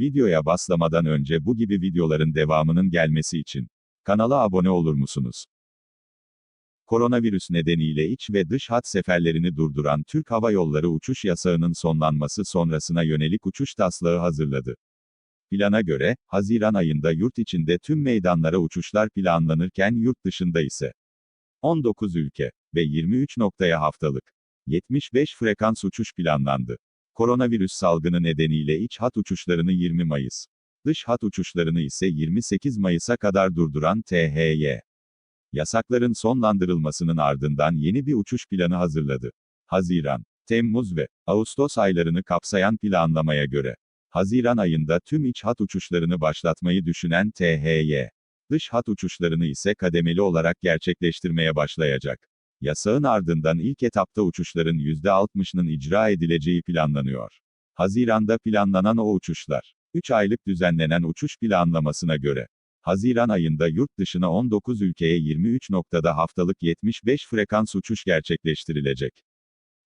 tuşa baslamadan önce bu gibi videoların devamının gelmesi için kanala abone olur musunuz? Koronavirüs nedeniyle iç ve dış hat seferlerini durduran Türk Hava Yolları uçuş yasağının sonlanması sonrasına yönelik uçuş taslağı hazırladı. Plana göre, Haziran ayında yurt içinde tüm meydanlara uçuşlar planlanırken yurt dışında ise 19 ülke ve 23 noktaya haftalık 75 frekans uçuş planlandı. Koronavirüs salgını nedeniyle iç hat uçuşlarını 20 Mayıs, dış hat uçuşlarını ise 28 Mayıs'a kadar durduran THY, yasakların sonlandırılmasının ardından yeni bir uçuş planı hazırladı. Haziran, Temmuz ve Ağustos aylarını kapsayan planlamaya göre, Haziran ayında tüm iç hat uçuşlarını başlatmayı düşünen THY, dış hat uçuşlarını ise kademeli olarak gerçekleştirmeye başlayacak. Yasağın ardından ilk etapta uçuşların %60'ının icra edileceği planlanıyor. Haziranda planlanan o uçuşlar, 3 aylık düzenlenen uçuş planlamasına göre, Haziran ayında yurt dışına 19 ülkeye 23 noktada haftalık 75 frekans uçuş gerçekleştirilecek.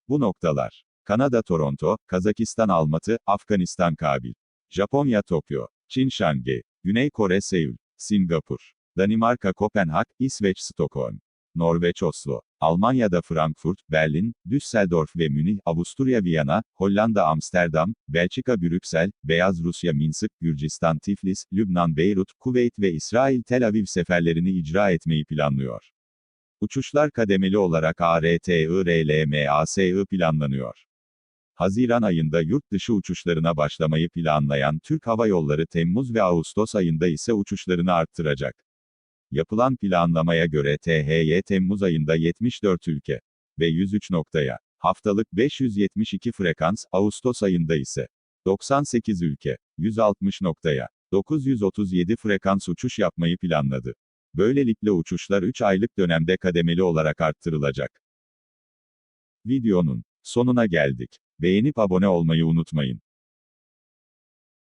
Bu noktalar, Kanada Toronto, Kazakistan Almatı, Afganistan Kabil, Japonya Tokyo, Çin Şangay, Güney Kore Seul, Singapur, Danimarka Kopenhag, İsveç Stockholm, Norveç Oslo, Almanya'da Frankfurt, Berlin, Düsseldorf ve Münih, Avusturya Viyana, Hollanda Amsterdam, Belçika Brüksel, Beyaz Rusya Minsk, Gürcistan Tiflis, Lübnan Beyrut, Kuveyt ve İsrail Tel Aviv seferlerini icra etmeyi planlıyor. Uçuşlar kademeli olarak ARTIRLMASI planlanıyor. Haziran ayında yurt dışı uçuşlarına başlamayı planlayan Türk Hava Yolları Temmuz ve Ağustos ayında ise uçuşlarını arttıracak. Yapılan planlamaya göre THY Temmuz ayında 74 ülke ve 103 noktaya haftalık 572 frekans, Ağustos ayında ise 98 ülke, 160 noktaya 937 frekans uçuş yapmayı planladı. Böylelikle uçuşlar 3 aylık dönemde kademeli olarak arttırılacak. Videonun sonuna geldik. Beğenip abone olmayı unutmayın.